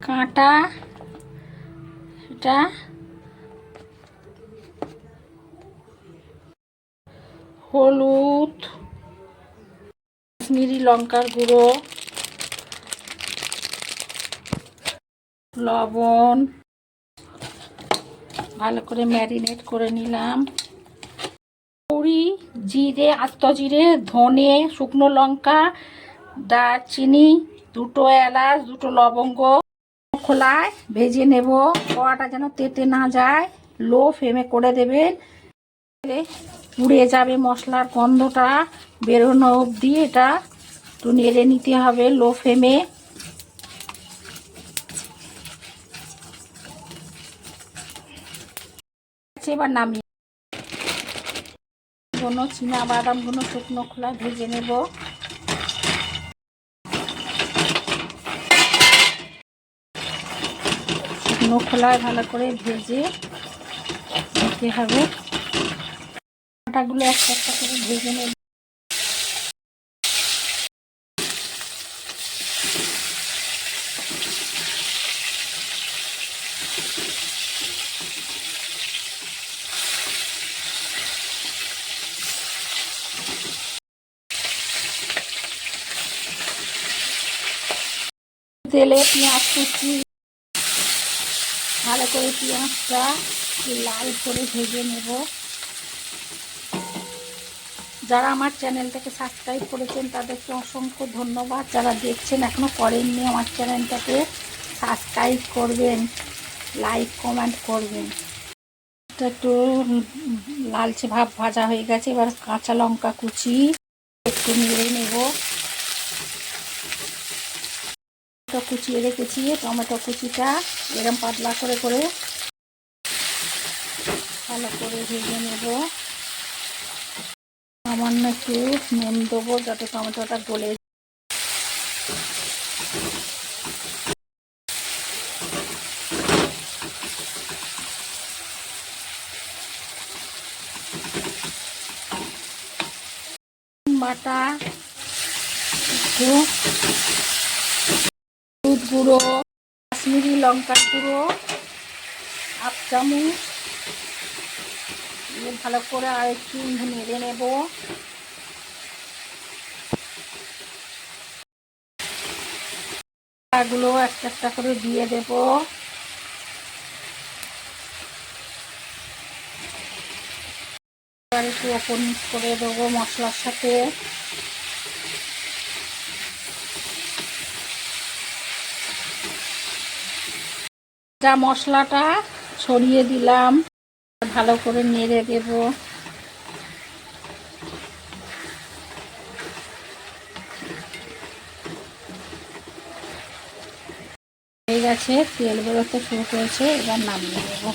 কাঁটা এটা হলুদ, কাশ্মীরি লঙ্কার গুঁড়ো, লবণ, ভালো করে ম্যারিনেট করে নিলাম। পুরি, জিরে, আস্ত জিরে, ধনে, শুকনো লঙ্কা, দারচিনি, দুটো এলাচ, দুটো লবঙ্গ। খোলায় ভেজে নেব। কড়াটা যেন তেতে না যায় লো ফ্লেমে করে দেবেন। পুড়ে যাবে মশলার গন্ধটা। বেরোনো অবধি এটা একটু নেড়ে নিতে হবে লো ফ্লেমে এবার নামিয়ে কোনো চীনা বাদামগুলো শুকনো খোলা ভেজে নেব। শুকনো খোলায় ভালো করে ভেজে নিতে হবে। আটাগুলো একটা একটা করে ভেজে নেব। তেলে পেঁয়াজ কুচি ভালো করে পেঁয়াজটা লাল করে ভেজে নেব। যারা আমার চ্যানেলটাকে সাবস্ক্রাইব করেছেন, তাদেরকে অসংখ্য ধন্যবাদ। যারা দেখছেন এখনও করেননি আমার চ্যানেলটাকে, সাবস্ক্রাইব করবেন, লাইক, কমেন্ট করবেন। একটু লালচে ভাব ভাজা হয়ে গেছে, এবার কাঁচা লঙ্কা কুচি একটু নেড়ে নেব। টমেটো কুচিয়ে রেখেছি, টমেটো কুচিটা এরম পাতলা করে করে ভালো করে ভেজে নেব। সামান্য একটু নুন দেবো যাতে টমেটোটা গলে বাটা একটু গুঁড়ো, কাশ্মীরি লঙ্কার গুঁড়ো, হাফ চামচ। ভালো করে আর একটু নেড়ে নেব। এগুলো একটা একটা করে দিয়ে দেব। একটু ওপর করে দেবো মশলার সাথে। যা মশলাটা ছড়িয়ে দিলাম, ভালো করে নেড়ে দেব। হয়ে গেছে, তেল বেরোতে শুরু করেছে, এবার নামিয়ে দেবো